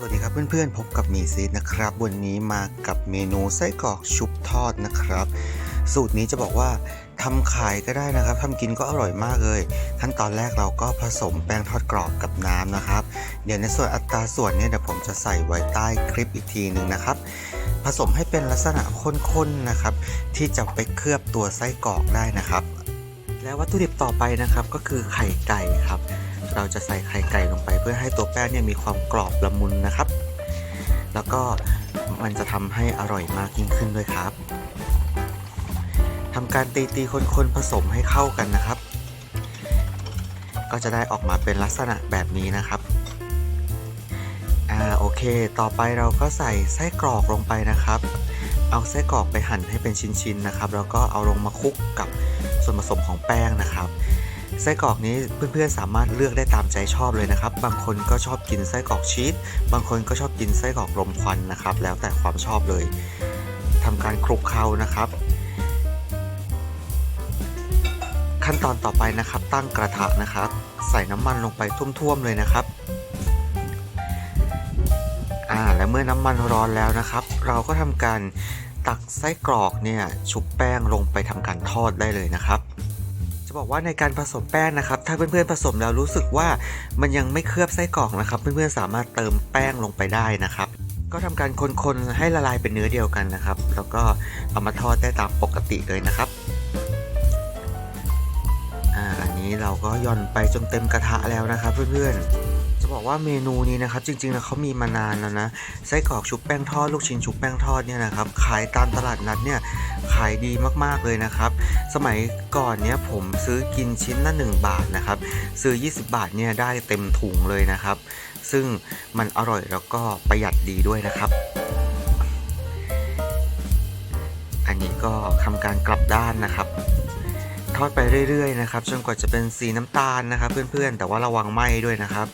สวัสดีครับเพื่อนๆ พบกับมีซีดนะครับ วันนี้มากับเมนูไส้กรอกชุบทอดนะครับ สูตรนี้จะบอกว่าทำขายก็ได้นะครับทำกินก็อร่อยมากเลย ขั้นตอนแรกเราก็ผสมแป้งทอดกรอบกับน้ำนะครับ เดี๋ยวในส่วนอัตราส่วนเนี่ยเดี๋ยวผมจะใส่ไว้ใต้คลิปอีกทีหนึ่งนะครับ ผสมให้เป็นลักษณะข้นๆนะครับ ที่จะไปเคลือบตัวไส้กรอกได้นะครับ แล้ววัตถุดิบต่อไปนะครับก็คือไข่ไก่ครับ เราจะใส่ไข่ไก่ลงไปเพื่อให้ตัวแป้งเนี่ยมีความกรอบละมุนนะครับ แล้วก็มันจะทำให้อร่อยมากยิ่งขึ้นด้วยครับทำการตีตีๆคนๆผสมให้เข้ากันนะครับ ก็จะได้ออกมาเป็นลักษณะแบบนี้นะครับอ่าโอเค ต่อไปเราก็ใส่ไส้กรอกลงไปนะครับ เอาไส้กรอกไปหั่นให้เป็นชิ้นๆนะครับ แล้วก็เอาลงมาคลุกกับส่วนผสมของแป้งนะครับ ไส้กรอกนี้เพื่อนๆสามารถเลือกได้ตามใจชอบเลยนะครับ บางคนก็ชอบกินไส้กรอกชีส บางคนก็ชอบกินไส้กรอกลมควันนะครับ แล้วแต่ความชอบเลยทำการคลุกเคล้านะครับ ขั้นตอนต่อไปนะครับ ตั้งกระทะนะครับ ใส่น้ำมันลงไปท่วมๆเลยนะครับอ่าและเมื่อน้ำมันร้อนแล้วนะครับ เราก็ทำการตักไส้กรอกเนี่ยชุบแป้งลงไปทำการทอดได้เลยนะครับ จะบอกว่าในการผสมแป้งนะครับ ถ้าเพื่อนๆผสมแล้วรู้สึกว่ามันยังไม่เคลือบไส้กรอกนะครับ เพื่อนๆสามารถเติมแป้งลงไปได้นะครับ ก็ทำการคนๆให้ละลายเป็นเนื้อเดียวกันนะครับ แล้วก็เอามาทอดได้ตามปกติเลยนะครับอ่าอันนี้เราก็ย่อนไปจนเต็มกระทะแล้วนะครับ เพื่อนๆ บอกว่าเมนูนี้นะครับจริงๆแล้วเขามีมานานแล้วนะไส้กรอกชุบแป้งทอดลูกชิ้นชุบแป้งทอดเนี่ยนะครับขายตามตลาดนัดเนี่ยขายดีมากๆเลยนะครับ สมัยก่อนเนี่ยผมซื้อกินชิ้นละ1บาทนะครับซื้อ 20 บาทเนี่ยได้เต็มถุงเลยนะครับ ซึ่งมันอร่อยแล้วก็ประหยัดดีด้วยนะครับอันนี้ก็ทำการกลับด้านนะครับ ทอดไปเรื่อยๆนะครับจนกว่าจะเป็นสีน้ำตาลนะครับ เพื่อนๆ แต่ว่าระวังไหม้ด้วยนะครับ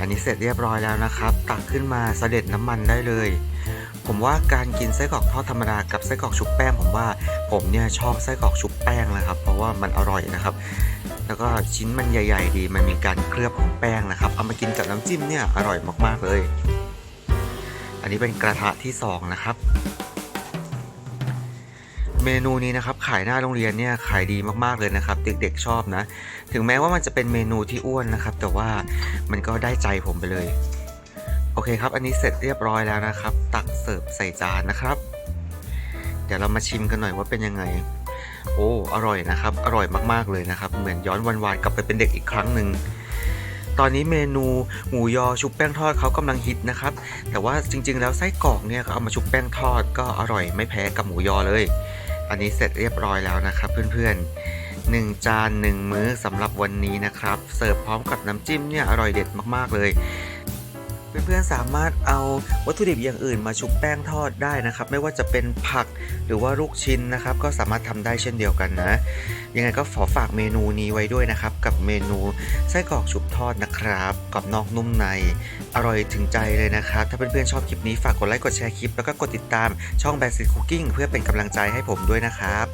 อันนี้เสร็จเรียบร้อยแล้วนะครับ ตักขึ้นมาเสด็จน้ำมันได้เลย ผมว่าการกินไส้กรอกทอดธรรมดากับไส้กรอกชุบแป้งผมว่าผมเนี่ยชอบไส้กรอกชุบแป้งนะครับ เพราะว่ามันอร่อยนะครับ แล้วก็ชิ้นมันใหญ่ ๆ ดี มันมีการเคลือบของแป้งนะครับ เอามากินกับน้ำจิ้มเนี่ยอร่อยมากๆเลย อันนี้เป็นกระทะที่สองนะครับ เมนูนี้นะครับขายหน้าโรงเรียนเนี่ยขายดีมากๆเลยนะครับ เด็กๆชอบนะ ถึงแม้ว่ามันจะเป็นเมนูที่อ้วนนะครับ แต่ว่ามันก็ได้ใจผมไปเลย โอเคครับ อันนี้เสร็จเรียบร้อยแล้วนะครับ ตักเสิร์ฟใส่จานนะครับ เดี๋ยวเรามาชิมกันหน่อยว่าเป็นยังไง โอ้อร่อยนะครับ อร่อยมากๆเลยนะครับ เหมือนย้อนวันๆกลับไปเป็นเด็กอีกครั้งหนึ่งตอนนี้เมนูหมูยอชุบแป้งทอดเขากำลังฮิตนะครับ แต่ว่าจริงๆ แล้วไส้กรอกเนี่ยเขาเอามาชุบแป้งทอดก็อร่อยไม่แพ้กับหมูยอเลย อันนี้เสร็จเรียบร้อยแล้วนะครับ เพื่อนๆหนึ่งจานหนึ่งมื้อสำหรับวันนี้นะครับ เสิร์ฟพร้อมกับน้ำจิ้มเนี่ยอร่อยเด็ดมากๆเลย เพื่อนๆสามารถเอาวัตถุดิบอย่างอื่นมาชุบแป้งทอดได้นะครับ ไม่ว่าจะเป็นผักหรือว่าลูกชิ้นนะครับ ก็สามารถทำได้เช่นเดียวกันนะ ยังไงก็ขอฝากเมนูนี้ไว้ด้วยนะครับ กับเมนูไส้กรอกชุบทอดนะครับกรอบนอกนุ่มใน อร่อยถึงใจเลยนะครับ ถ้าเพื่อนๆชอบคลิปนี้ฝากกดไลค์กดแชร์คลิป แล้วก็กดติดตามช่องแบ s ซิ t Cooking เพื่อเป็นกำลังใจให้ผมด้วยนะครับ